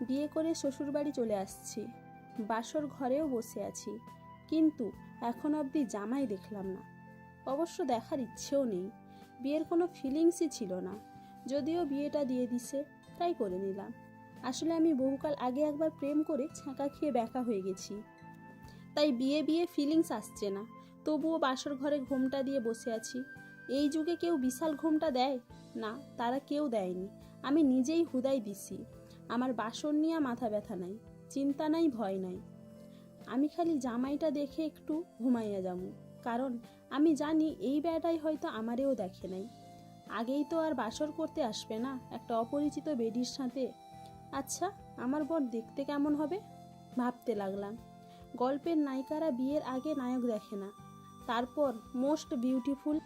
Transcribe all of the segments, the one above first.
বিয়ে করে শ্বশুরবাড়ি চলে আসছি। বাসর ঘরেও বসে আছি। কিন্তু এখন অবধি জামাই দেখলাম না। অবশ্য দেখার ইচ্ছেও নেই। বিয়ের কোনো ফিলিংসই ছিল না। যদিও বিয়েটা দিয়ে দিছে, তাই করে নিলাম। আসলে আমি বহুকাল আগে একবার প্রেম করে ছাঁকা খেয়ে ব্যাকা হয়ে গেছি। তাই বিয়ে বিয়ে ফিলিংস আসছে না। তবুও বাসর ঘরে ঘোমটা দিয়ে বসে আছি। এই যুগে কেউ বিশাল ঘোমটা দেয়? না, তারা কেউ দেয়নি। আমি নিজেই হুদাই দিছি। আমার বাসন নিয়ে মাথা ব্যথা নাই, চিন্তা নাই, ভয় নাই। আমি খালি জামাইটা দেখে একটু ঘুমাইয়া যাব, কারণ আমি জানি এই বেটাই হয়তো আমারেও দেখে নাই। আগেই তো আর বাসর করতে আসবে না, একটা অপরিচিত বেডির সাথে। আচ্ছা আমার বর দেখতে কেমন হবে? ভাবতে লাগলাম। গল্পের নায়িকারা বিয়ের আগে নায়ক দেখে না। তারপর মোস্ট বিউটিফুল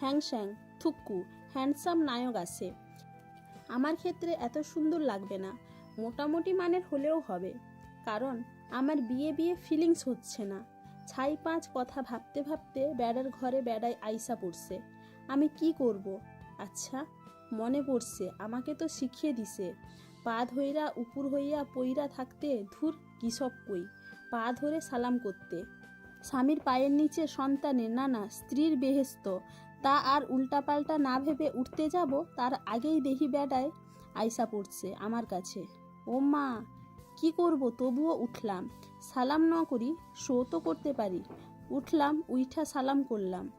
হ্যাংস্যাং থুক্কু হ্যান্ডসাম নায়ক আসে আমার ক্ষেত্রে এত সুন্দর লাগবে না। মোটামুটি মানের হলেও হবে। কারণ আমার বিয়ে বিয়ে ফিলিংস হচ্ছে না। ছাই পাঁচ কথা ভাবতে ভাবতে বেড়ার ঘরে বেড়ায় আইসা পড়ছে। আমি কি করব? আচ্ছা মনে পড়ছে, আমাকে তো শিখিয়ে দিছে। পা ধইরা, উপুর হইয়া, পইরা থাকতে, ধুর কিসব কই। পা ধরে সালাম করতে। স্বামীর পায়ের নিচে সন্তানের না না স্ত্রীর বেহেস্ত তা আর উল্টাপাল্টা না ভেবে উঠতে যাব, তার আগেই দেহি বেড়ায় আইসা পড়ছে আমার কাছে। ও মা, কি করব? তবুও উঠলাম। সালাম ন করি শো তো করতে পারি। উঠলাম, উইঠা সালাম করলাম।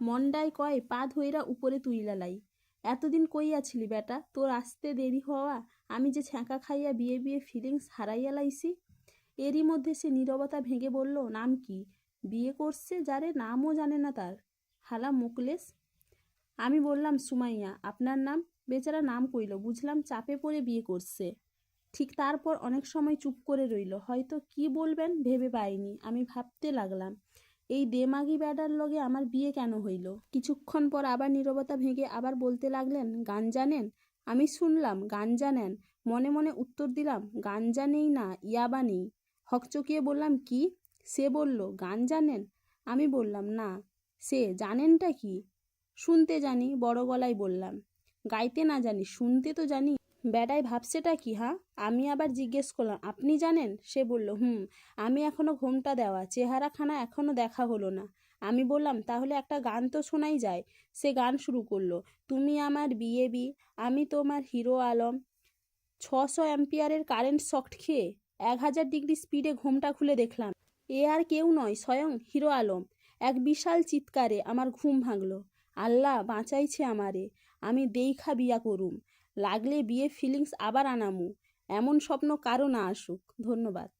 মন্ডায় কয়, পা ধইরা উপরে তুইলালাই এতদিন কইয়াছিলি বেটা? তোর আসতে দেরি হওয়া, আমি যে ছ্যাঁকা খাইয়া বিয়ে বিয়ে ফিলিংস হারাইয়া লাইছি? এরই মধ্যে সে নীরবতা ভেঙে বলল, নাম কি? বিয়ে করছে যারে নামও জানে না তার। হালা মুকলেশ। আমি বললাম, সুমাইয়া, আপনার নাম? বেচারা নাম কইল, বুঝলাম চাপে পড়ে বিয়ে করছে। ঠিক তারপর অনেক সময় চুপ করে রইল। হয়তো কি বলবেন ভেবে পাইনি। আমি ভাবতে লাগলাম, এই দেমাগি ব্যাডার লগে আমার বিয়ে কেন হইল? কিছুক্ষণ পর আবার নীরবতা ভেঙে আবার বলতে লাগলেন, গান জানেন? আমি শুনলাম, গান জানেন? মনে মনে উত্তর দিলাম গাঞ্জা নেই না ইয়াবা নেই। হকচকিয়ে বললাম, কি? সে বলল, গান জানেন? আমি বললাম, না। সে জানেনটা কি? শুনতে জানি, বড় গলায় বললাম। গাইতে না জানি, শুনতে তো জানি। বেডাই ভাবছেটা কি হ্যাঁ আমি আবার জিজ্ঞেস করলাম, আপনি জানেন? সে বলল, হুম, আমি এখনও ঘোমটা দেওয়া, চেহারাখানা এখনও দেখা হলো না। আমি বললাম, তাহলে একটা গান তো শোনাই যায়। সে গান শুরু করল, তুমি আমার বিয়ে বি, আমি তোমার হিরো আলম। ছশো অ্যাম্পিয়ারের কারেন্ট শক্ট খেয়ে এক হাজার ডিগ্রি স্পিডে ঘোমটা খুলে দেখলাম। এ আর কেউ নয়, স্বয়ং হিরো আলম। এক বিশাল চিৎকারে আমার ঘুম ভাঙল। আল্লাহ বাঁচাইছে আমারে, আমি দেইখা বিয়া করুম। লাগলে বিয়ে ফিলিংস আবার আনামু। এমন স্বপ্ন কারও না আসুক। ধন্যবাদ।